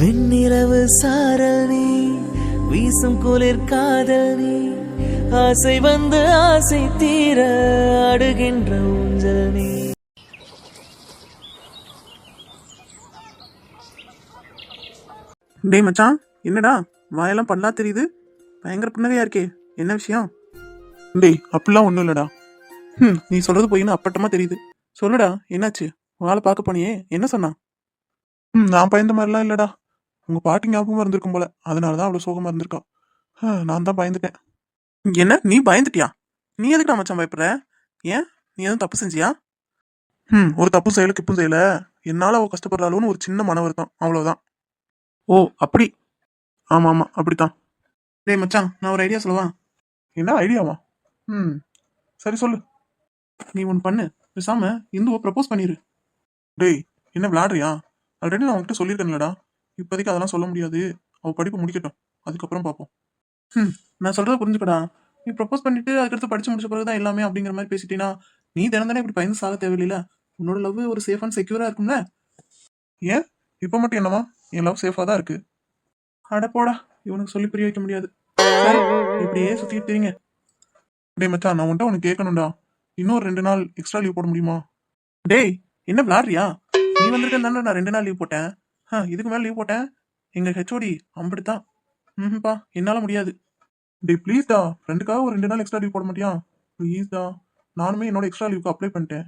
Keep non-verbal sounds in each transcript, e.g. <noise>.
வெண்ணிலவு சாரல் நீ வீசும் குளிர் காதல் நீ ஆசை வந்து ஆசை தீர அடுகின்ற ஊஞ்சல் நீ. டேய் மச்சான் என்னடா? வாயெல்லாம் பண்ணலா தெரியுது? பயங்கர புன்னகையா இருக்கே. என்ன விஷயம்? டேய் அப்படிலாம் ஒன்றும் இல்லடா. ம் நீ சொல்றது போயின்னு அப்பட்டமா தெரியுது. சொல்லுடா என்னாச்சு? வாழை பார்க்க போனியே என்ன சொன்னான்? ம் நான் பயந்த மாதிரிலாம் இல்லடா. உங்கள் பாட்டி ஞாபகமாக இருந்திருக்கும் போல. அதனால தான் அவ்வளோ சோகமாக இருந்திருக்கா நான் தான் பயந்துட்டேன். என்ன? நீ பயந்துட்டியா? நீ எதுக்குடா மச்சான் பயப்படுற? ஏன்? நீ எதுவும் தப்பு செஞ்சியா? ம் ஒரு தப்பு செய்யல கிப்பும் செய்யல. என்னால் அவ கஷ்டப்படுறாளோன்னு ஒரு சின்ன மன வருத்தம். அவ்வளோதான் ஓ அப்படி. ஆமாம் ஆமாம் அப்படித்தான். டேய் மச்சான் நான் ஒரு ஐடியா சொல்லவா? என்ன ஐடியாவா ம் சரி சொல்லு. நீ ஒன்று பண்ணு. பேசாம இந்துவை ப்ரப்போஸ் பண்ணிடு டேய் என்ன விளாடுறியா ஆல்ரெடி நான் உங்ககிட்ட சொல்லியிருக்கேன்லடா. இப்போதைக்கு அதெல்லாம் சொல்ல முடியாது. அவ படிப்பு முடிக்கட்டும். அதுக்கப்புறம் பார்ப்போம். ம் நான் சொல்றத புரிஞ்சுக்கடா. நீ ப்ரப்போஸ் பண்ணிட்டு அதுக்கடுத்து படிச்சு முடிச்ச பிறகு தான் எல்லாமே அப்படிங்கிற மாதிரி பேசிட்டீங்கன்னா நீ தினம் தானே இப்படி பயந்து சாக தேவையில்ல உன்னோட லவ் ஒரு சேஃப் அண்ட் செக்யூரா இருக்கும்ல? ஏன்? இப்போ மட்டும் என்னமா என் லவ் சேஃபாக தான் இருக்கு. அட போடா. இவனுக்கு சொல்லி புரிய வைக்க முடியாது. சரி இப்படியே சுத்திட்டு தெரியுங்க டேய் மச்சான் நான் உன்ட்ட உனக்கு கேட்கணும்டா. இன்னொரு ரெண்டு நாள் எக்ஸ்ட்ரா லீவ் போட முடியுமா? டேய் என்ன விளாடுறியா? நீ வந்திருக்கேன் நான் ரெண்டு நாள் லீவ் போட்டேன். ஆ இதுக்கு மேலே லீவ் போட்டேன். எங்க ஹெச்ஓடி அம்பிடுதான் ம்ப்பா என்னால முடியாது. டேய் ப்ளீஸ்டா ஃப்ரெண்டுக்காக ஒரு ரெண்டு நாள் எக்ஸ்ட்ரா லீவ் போட மாட்டியா? ப்ளீஸ்டா நானுமே என்னோட எக்ஸ்ட்ரா லீவுக்கு அப்ளை பண்ணிட்டேன்.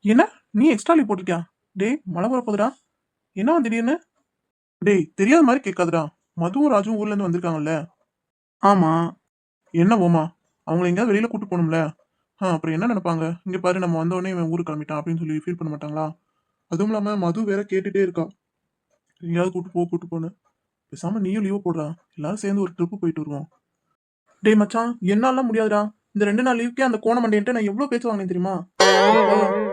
என்ன? நீ எக்ஸ்ட்ரா லீவ் போட்டிருக்கியா? டேய் மழை வரப்போகுதுடா என்ன திடீர்னு? டேய் தெரியாத மாதிரி கேட்காதுடா. மதுவும் ராஜுவும் ஊர்ல இருந்து வந்திருக்காங்கல்ல. ஆமா. என்ன ஓமா? அவங்கள எங்கேயாவது வெளியில கூட்டு போகணும்ல. ஆ அப்புறம் என்ன நினைப்பாங்க? இங்க பாரு நம்ம வந்த உடனே இவன் ஊருக்கு கிளம்பிட்டான் அப்படின்னு சொல்லி ஃபீல் பண்ண மாட்டாங்களா? அதுவும் இல்லாம மது வேற கேட்டுட்டே இருக்கா. எங்கேயாவது கூட்டு போ கூட்டு போனேன். பேசாம நீயும் லீவ் போடுறா. எல்லாரும் சேர்ந்து ஒரு ட்ரிப்பு போயிட்டு வருவோம். டேய் மச்சான் என்னாலாம் முடியாதுடா. இந்த ரெண்டு நாள் லீவுக்கே அந்த கோண மண்டேன்ட்டு நான் எவ்வளவு பேச்சு வாங்கினேன் தெரியுமா?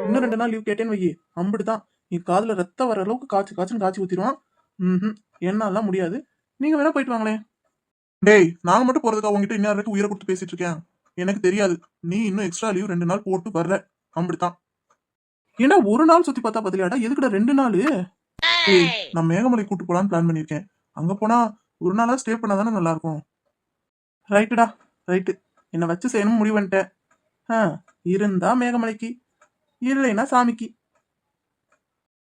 இன்னும் ரெண்டு நாள் லீவ் கேட்டேன்னு வையி. அம்பிடுதான் நீ காதுல ரத்தம் வர அளவுக்கு காய்ச்சி காய்ச்சின்னு காய்ச்சி ஊத்திடுவான். ம் என்னாலாம் முடியாது. நீங்க வேணா போயிட்டு வாங்களேன். டேய் நான் மட்டும் போறதுக்கு? அவங்ககிட்ட இன்னும் வரைக்கும் உயிரை கொடுத்து பேசிட்டு இருக்கேன். எனக்கு தெரியாது. நீ இன்னும் எக்ஸ்ட்ரா லீவ் ரெண்டு நாள் போட்டு வர்ற. அப்படித்தான் ஏன்னா ஒரு நாள் சுத்தி பார்த்தா பதிலாடா எதுக்குடா ரெண்டு நாள்? ஏய் நான் மேகமலை கூட்டு போலான்னு பிளான் பண்ணியிருக்கேன். அங்க போனா ஒரு நாளா ஸ்டே பண்ணாதானே நல்லா இருக்கும் ரைட்டுடா ரைட்டு என்னை வச்சு செய்யணும் முடிவு பண்ணிட்டேன். ஆ இருந்தா மேகமலைக்கு இல்லைன்னா சாமிக்கு.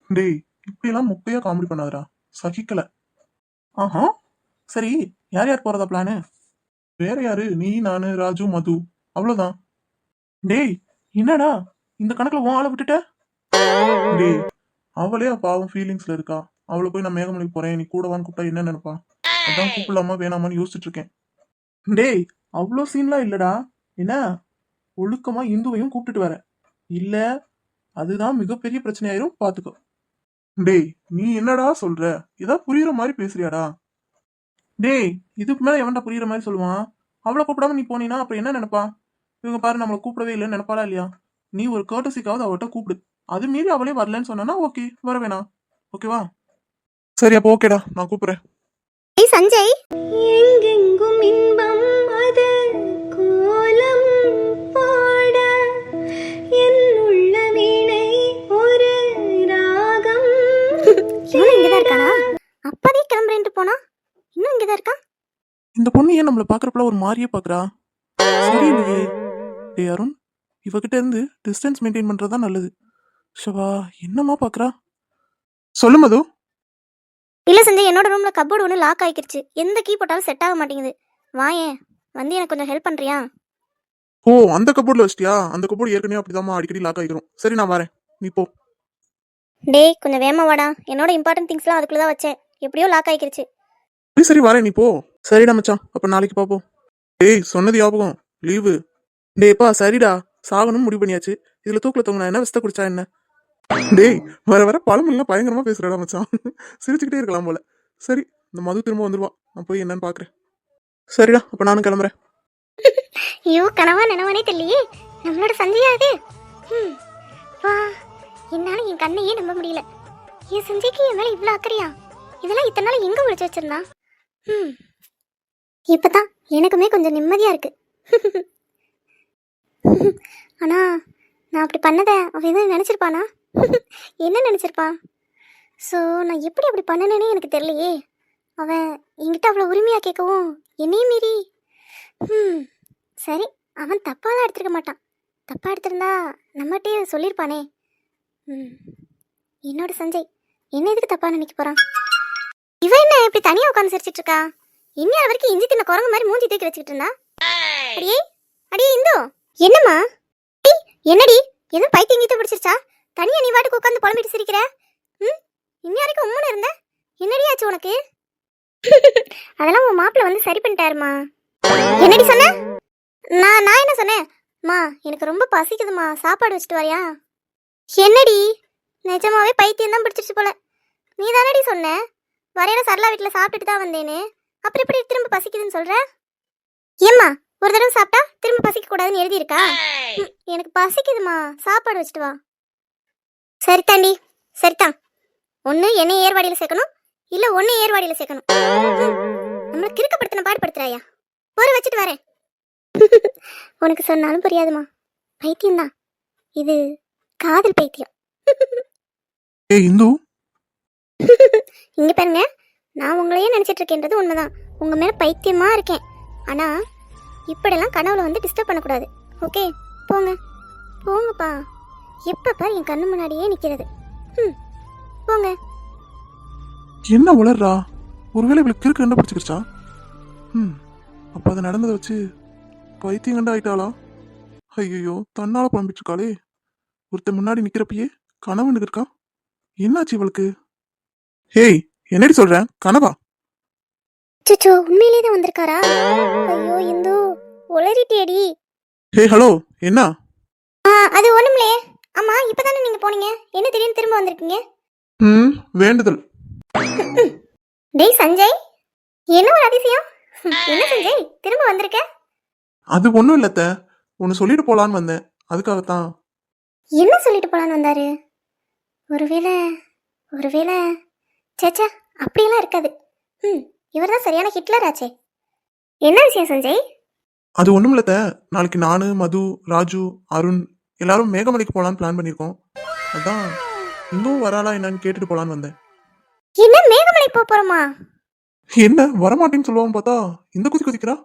டேய் இப்படியெல்லாம் முக்கையா காமெடி பண்ணாதடா. சகிக்கல. ஆஹா சரி யார் யார் போறதா பிளானு வேற யாரு? நீ நானு ராஜு மது. அவ்வளவுதான். டேய் என்னடா? இந்த கணக்குல உன் ஆளை விட்டுட்ட? டேய் அவளே பாவம் ஃபீலிங்ஸ்ல இருக்கா? அவளை போய் நான் மேகமலைக்கு போறேன். நீ கூடவான்னு கூப்பிட்டா என்ன நினைப்பா? அதான் கூப்பிடலாமா வேணாமான்னு யோசிச்சுட்டு இருக்கேன். டேய் அவ்வளோ சீன்லாம் இல்லடா. என்ன? ஒழுக்கமா இந்துவையும் கூப்பிட்டுட்டு வர. இல்ல அதுதான் மிகப்பெரிய பிரச்சனையாயிரும் பாத்துக்கோ. டேய் நீ என்னடா சொல்ற? இதா புரியுற மாதிரி பேசுறியாடா? டேய் இதுக்கு மேல எவன்டா புரியுற மாதிரி சொல்லுவான்? அவளை கூப்பிடாம நீ போனீனா அப்புறம் என்ன நினைப்பா? இவங்க பாரு நம்மளை கூப்பிடவே இல்லைன்னு நினைப்பாளா இல்லையா? நீ ஒரு கேட்டசிக்காவது அவட்ட கூப்பிடு. அது மீறி அவளே வரலன்னு சொன்னா ஓகே வர வேணாம். ஓகேவா? சரி அப்போ ஓகேடா நான் கூப்பிடுறேன். ஏய் சஞ்சய். எங்கெங்கும் இன்பம் அது கோலம் பாட. என் உள்ள வீணை ஒரு ராகம் <laughs> இவனும் இங்கதான் இருக்கானா? அப்பதே கிளம்புறேன்ட்டு போனா? இன்னும் இங்கதான் இருக்கான் இந்த பொண்ணு ஏன் நம்மள பாக்குறப்பல ஒரு மாதிரியே பாக்குறா சரியில்லையே. டே அருண் இவகிட்ட இருந்து டிஸ்டன்ஸ் மெயின்டைன் பண்றது தான் நல்லது. ஷவா என்னம்மா பாக்குறா? சொல்லு மது. இல்ல சஞ்சய் என்னோட ரூம்ல கப்போர்டு ஒன்று லாக் ஆயிக்கிருச்சு. எந்த கீ போட்டாலும் செட் ஆக மாட்டேங்குது. வாயேன் வந்து எனக்கு கொஞ்சம் ஹெல்ப் பண்றியா? ஓ அந்த கபோர்ட்ல வச்சிட்டியா? அந்த கபோர்டு ஏற்கனவே அப்படிதாம்மா அடிக்கடி லாக் ஆகிரும். சரி நான் வரேன். நீ போ. டேய் கொஞ்சம் வேகமா வாடா. என்னோட இம்பார்ட்டன்ட் திங்ஸ்லாம் அதுக்குள்ள தான் வச்சேன். எப்படியோ லாக் ஆயிக்கிருச்சு சரி சரி வரேன். நீ போ. சரிடா மச்சான். அப்ப நாளைக்கு பாப்போம். டேய் சொன்னது ஞாபகம். லீவு. டேய்ப்பா சரிடா. சாகணும் முடிவு பண்ணியாச்சு. இதுல தூக்கில தொங்கினா என்ன? விஸ்த குடிச்சா என்ன? டேய் வர வர பழமெல்லாம் பயங்கரமா பேசுறடா மச்சான். சிரிச்சுக்கிட்டே இருக்கலாம் போல. சரி இந்த மது திரும்ப வந்துருவான் நான் போய் என்னன்னு பாக்குறேன். சரிடா அப்ப நானும் கிளம்புறேன். ஐயோ கனவா நினவனே தெரியலையே. நம்மளோட சந்தியா அது? ம், வா. என்னால என் கண்ணையே நம்ப முடியல. என் சஞ்சய்க்கு என் மேல இவ்வளோ அக்கறையா? இதெல்லாம் இத்தனை நாள் எங்க ஒழிச்சு வச்சிருந்தான் ம் இப்பதான் எனக்குமே கொஞ்சம் நிம்மதியா இருக்கு. <laughs> ஆனா நான் அப்படி பண்ணதை அவன் எதுவும் நினைச்சிருப்பானா? என்ன நினச்சிருப்பான்? ஸோ நான் எப்படி அப்படி பண்ணனேனே எனக்கு தெரியலையே. அவன் என்கிட்ட அவ்வளோ உரிமையாக கேட்கவும் என்னையும் மீறி? ம் சரி அவன் தப்பாலாம் எடுத்துருக்க மாட்டான். தப்பாக எடுத்திருந்தா நம்மகிட்டே சொல்லியிருப்பானே ம் என்னோட சஞ்சய் என்ன எதுக்கு தப்பாக நினைக்க போகிறான் இவன் என்ன இப்படி தனியாக உட்காந்து சிரிச்சிட்டு இருக்கா? இன்னும் வரைக்கும் இஞ்சி தின்ன குரங்கு மாதிரி மூஞ்சி தூக்கி வச்சுக்கிட்டு இருந்தா? அடியே அடியே இந்தோ என்னம்மா? என்னடி எதுவும் பைத்தியம் கீத்து பிடிச்சிருச்சா? தனியா நீ பாட்டுக்கு உட்காந்து புலம்பிட்டு சிரிக்கிற? ம்? இன்னும் வரைக்கும் உம்மன் இருந்த? என்னடி ஆச்சு உனக்கு? அதெல்லாம் உன் மாப்பிள்ள வந்து சரி பண்ணிட்டாருமா. என்னடி சொன்ன? நான் நான் என்ன சொன்னேன்? மா எனக்கு ரொம்ப பசிக்குதுமா. சாப்பாடு வச்சுட்டு வரியா? என்னடி? நிஜமாவே பைத்தியம் தான் பிடிச்சிருச்சு போல. நீ தானடி சொன்ன? வரையில சரளா வீட்டில் சாப்பிட்டுட்டு தான் வந்தேனே அப்புறம் எப்படி திரும்ப பசிக்குதுன்னு சொல்ற? ஏம்மா ஒரு தடவை சாப்பிட்டா திரும்ப பசிக்க கூடாதுன்னு எழுதியிருக்கா? ம், எனக்கு பசிக்குதுமா. சாப்பாடு வச்சுட்டு வா. சரி தாண்டி சரிதான் ஒன்று என்னை ஏர்வாடியில் சேர்க்கணும் இல்லை ஒன்று ஏர்வாடியில் சேர்க்கணும். நம்மளை கிறுக்கப்படுத்தின பாடுபடுத்துறாயா? ஒரு வச்சுட்டு வரேன். <laughs> உனக்கு சொன்னாலும் புரியாதுமா. பைத்தியம் தான் இது காதல் பைத்தியம். ஏய் இந்து? <laughs> இங்க பாருங்க நான் உங்களையே நினைச்சிட்டு இருக்கேன்றது உண்மைதான். உங்க மேல பைத்தியமா இருக்கேன். ஆனா இப்படியெல்லாம் கனவுல வந்து டிஸ்டர்ப் பண்ணக்கூடாது. ஓகே போங்க. போங்கப்பா. எப்பப்பா என் கண்ணு முன்னாடியே நிக்கிறது. ம் போங்க. என்ன உளர்றா? ஒருவேளை இவளுக்கு கிறுக்கு கண்டுபிடிச்சிக்கிச்சா ம் அப்போ அது நடந்ததை வச்சு பைத்தியம் கண்டு ஆயிட்டாளா? ஐயோ தன்னால புலம்பிட்டு இருக்காளே ஒருத்தன் முன்னாடி நிக்கிறப்பயே கனவு இருக்கான் என்னாச்சு இவளுக்கு? ஹேய் என்னடி சொல்றேன் கனவா? சுச்சோ உண்மையிலே தான் வந்திருக்காரா? ஐயோ இந்து உளறிட்டேடி ஹே ஹலோ என்ன? ஆ அது ஒண்ணுமில்லையே. ஆமா இப்பதானே நீங்க போனீங்க? என்ன திடீர்னு திரும்ப வந்திருக்கீங்க? ம் வேண்டுதல். டேய் சஞ்சய். என்ன ஒரு அதிசயம்? என்ன சஞ்சய் திரும்ப வந்திருக்க? அது ஒன்றும் இல்லத்த ஒன்று சொல்லிட்டு போலான்னு வந்தேன். அதுக்காகத்தான். என்ன சொல்லிட்டு போலான்னு வந்தாரு? ஒருவேளை ஒருவேளை சேச்சா அப்படியெல்லாம் இருக்காது. ம் இவர் தான் சரியான ஹிட்லர் ஆச்சே. என்ன விஷயம் சஞ்சய்? அது ஒன்றும் இல்லத்த நாளைக்கு நான் மது ராஜு அருண் எல்லாரும் மேகமலைக்கு போகலான்னு பிளான் பண்ணியிருக்கோம் அதான் இன்னும் வராளா என்னன்னு கேட்டுட்டு போலான்னு வந்தேன். என்ன மேகமலை போக போறோமா? என்ன வரமாட்டேன்னு சொல்லுவான்னு பார்த்தா இந்த குதி குதிக்கிறா?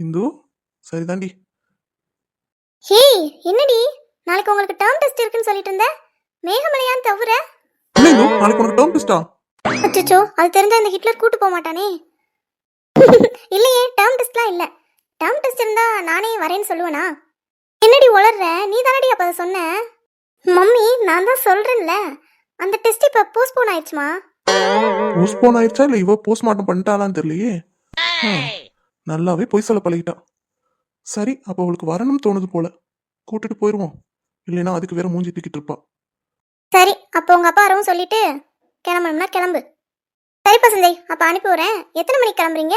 இந்து சரிதாண்டி. ஹே என்னடி? நாளைக்கு உங்களுக்கு டேர்ம் டெஸ்ட் இருக்குன்னு சொல்லிட்டு இருந்த? மேகமலையான்னு தவிர நாளைக்கு உனக்கு டேர்ம் டெஸ்டா அச்சோ அது தெரிஞ்சா இந்த ஹிட்லர் கூட்டு போக மாட்டானே. இல்லையே டேர்ம் டெஸ்ட்லாம் இல்ல. டேர்ம் டெஸ்ட் இருந்தா நானே வரேன்னு சொல்லுவேனா? என்னடி உளர்ற? நீ தானடி அப்ப அதை சொன்ன? மம்மி நான் தான் சொல்றேன்ல. அந்த டெஸ்ட் இப்ப போஸ்ட்போன் ஆயிடுச்சுமா? போஸ்ட்போன் ஆயிடுச்சா? இல்லை இவ போஸ்ட்மார்ட்டம் பண்ணிட்டாளான்னு தெரியலையே. நல்லாவே பொய் சொல்ல பழகிட்டா. சரி அப்போ அவளுக்கு வரணும்னு தோணுது போல. கூட்டிட்டு போயிடுவோம் இல்லைன்னா அதுக்கு வேற மூஞ்சி தூக்கிட்டு இருப்பா. சரி அப்போ உங்க அப்பா வரவும் சொல்லிட்டு கிளம்பணும்னா கிளம்பு. சரிப்பா சஞ்சய் அப்ப அனுப்பி விடுறேன். எத்தனை மணிக்கு கிளம்புறீங்க?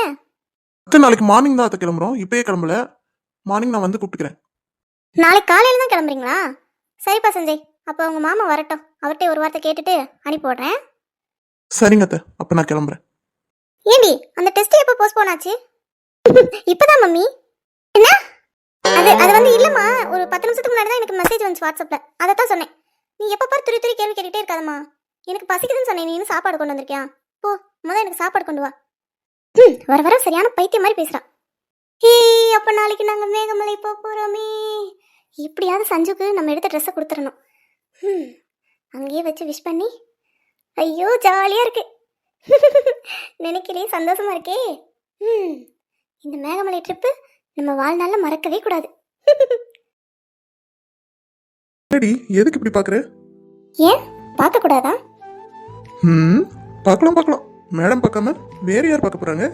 அத்தை நாளைக்கு மார்னிங் தான் அத்தை கிளம்புறோம். இப்பயே கிளம்பல. மார்னிங் நான் வந்து கூப்பிட்டுக்கிறேன். நாளைக்கு காலையில தான் கிளம்புறீங்களா? சரிப்பா சஞ்சய் அப்போ உங்க மாமா வரட்டும். அவர்கிட்ட ஒரு வார்த்தை கேட்டுட்டு அனுப்பி விடுறேன் சரிங்க அத்தை அப்போ நான் கிளம்புறேன். ஏண்டி அந்த டெஸ்ட் எப்போ போஸ்ட்போன் ஆச்சு? இப்பதான் மம்மி? என்ன? அது அது வந்து இல்லம்மா ஒரு பத்து நிமிஷத்துக்கு முன்னாடி தான் எனக்கு மெசேஜ் வந்துச்சு வாட்ஸ்அப்ல. அதை தான் சொன்னேன். நீ எப்போ பாரு துரி துரி கேள்வி கேட்டுட்டே இருக்காதம்மா. எனக்கு பசிக்குதுன்னு சொன்னேன் நீ இன்னும் சாப்பாடு கொண்டு வந்திருக்கியா? போ முதல்ல எனக்கு சாப்பாடு கொண்டு வா. ம் வர வர சரியான பைத்தியம் மாதிரி பேசுறான் ஹே அப்ப நாளைக்கு நாங்க மேகமலை போக போறோமே. எப்படியாவது சஞ்சுக்கு நம்ம எடுத்த ட்ரெஸ்ஸை கொடுத்துடணும். ம் அங்கேயே வச்சு விஷ் பண்ணி. ஐயோ ஜாலியா இருக்கு. <laughs> நினைக்கிறே சந்தோஷமா இருக்கே. ம் இந்த மேகமலை ட்ரிப்பு நம்ம வாழ்நாள்ல மறக்கவே கூடாது. சரி எதுக்கு இப்படி பார்க்குற ஏன்? பார்க்க கூடாதா? ம் பார்க்கலாம் பார்க்கலாம். மேடம் பார்க்காம வேற யார் பார்க்க போறாங்க?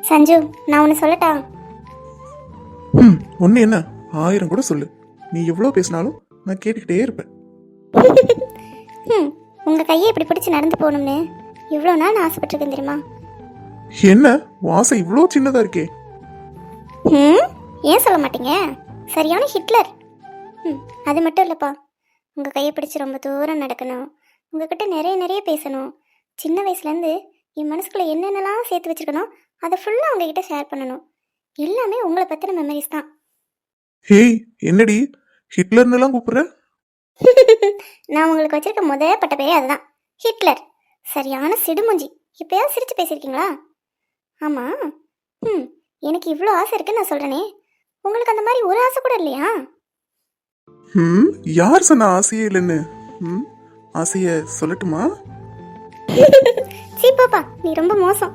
சஞ்சு நான் ஒன்று சொல்லட்டா? ம் ஒன்று என்ன? ஆயிரம் கூட சொல்லு. நீ எவ்வளோ பேசினாலும் நான் கேட்டுக்கிட்டே இருப்பேன். ம் உங்க கையை இப்படி பிடிச்சி நடந்து போகணும்னு இவ்வளோ நாள் நான் ஆசைப்பட்டிருக்கேன் தெரியுமா? என்ன? வாசம் இவ்வளோ சின்னதா இருக்கே. ம் ஏன் சொல்ல மாட்டீங்க? சரியான ஹிட்லர். ம் அது மட்டும் இல்லைப்பா. உங்கள் கையை பிடிச்சி ரொம்ப தூரம் நடக்கணும். உங்ககிட்ட நிறைய நிறைய பேசணும். சின்ன வயசுலேருந்து என் மனசுக்குள்ளே என்னென்னலாம் சேர்த்து வச்சிருக்கணும் அதை ஃபுல்லாக உங்ககிட்ட ஷேர் பண்ணணும். எல்லாமே உங்களை பற்றின மெமரிஸ் தான். ஹேய் என்னடி? ஹிட்லர்னுலாம் கூப்பிடுற? <laughs> நான் உங்களுக்கு வச்சிருக்க முத பட்ட பேரே அதுதான். ஹிட்லர். சரியான சிடுமூஞ்சி. இப்பயாவது சிரிச்சு பேசியிருக்கீங்களா? ஆமாம் ம் எனக்கு இவ்வளோ ஆசை இருக்குன்னு நான் சொல்கிறேனே உங்களுக்கு அந்த மாதிரி ஒரு ஆசை கூட இல்லையா? ம் யார் சொன்ன ஆசையே இல்லைன்னு? ம் ஆசைய சொல்லட்டுமா? <laughs> சீ பாப்பா நீ ரொம்ப மோசம்.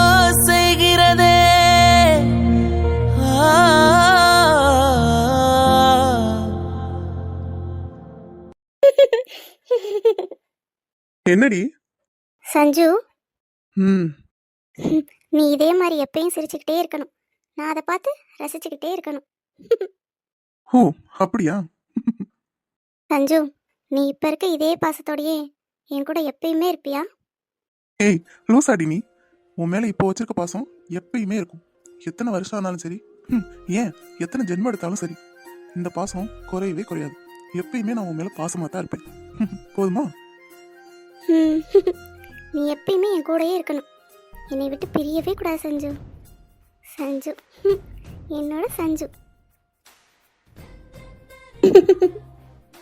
என்னடி? சஞ்சு. ம். <laughs> நீ இதே மாதிரி எப்பயும் சிரிச்சுக்கிட்டே இருக்கணும். நான் அதை பார்த்து ரசிச்சுக்கிட்டே இருக்கணும். ஓ அப்படியா? சஞ்சு நீ இப்போ இருக்க இதே பாசத்தோடையே என் கூட எப்பயுமே இருப்பியா? ஏய் லூசாடி நீ. உன் மேல இப்போ வச்சிருக்க பாசம் எப்பயுமே இருக்கும். எத்தனை வருஷம் ஆனாலும் சரி. ம், ஏன்? எத்தனை ஜென்மம் எடுத்தாலும் சரி. இந்த பாசம் குறையவே குறையாது. எப்பயுமே நான் உன் மேல பாசமா தான் இருப்பேன் போதுமா. நீ எப்பயுமே என் கூடயே இருக்கணும். என்னை விட்டு பிரியவே கூடாது சஞ்சு. சஞ்சு. என்னோட சஞ்சு.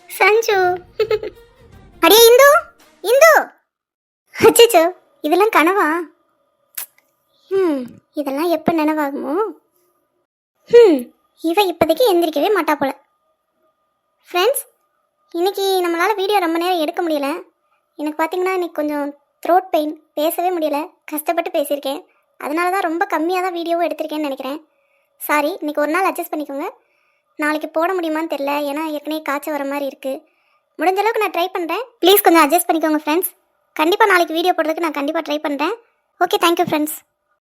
சஞ்சு. அடியே இந்து. இந்து. அச்சோ இதெல்லாம் கனவா? ம் இதெல்லாம் எப்போ நினைவாகுமோ? ம் இவ இப்போதைக்கு எந்திரிக்கவே மாட்டா போல. ஃப்ரெண்ட்ஸ் இன்னைக்கு நம்மளால் வீடியோ ரொம்ப நேரம் எடுக்க முடியல. எனக்கு பார்த்தீங்கன்னா இன்னைக்கு கொஞ்சம் த்ரோட் பெயின் பேசவே முடியல. கஷ்டப்பட்டு பேசியிருக்கேன். அதனால தான் ரொம்ப கம்மியாக தான் வீடியோவும் எடுத்திருக்கேன்னு நினைக்கிறேன். சாரி இன்றைக்கி ஒரு நாள் அட்ஜஸ்ட் பண்ணிக்கோங்க. நாளைக்கு போட முடியுமான்னு தெரில ஏன்னா ஏற்கனவே காய்ச்சல் வர மாதிரி இருக்குது முடிஞ்ச அளவுக்கு நான் ட்ரை பண்ணுறேன் ப்ளீஸ் கொஞ்சம் அட்ஜஸ்ட் பண்ணிக்கோங்க ஃப்ரெண்ட்ஸ் கண்டிப்பாக நாளைக்கு வீடியோ போடுறதுக்கு நான் கண்டிப்பாக ட்ரை பண்ணுறேன் ஓகே தேங்க்யூ ஃப்ரெண்ட்ஸ்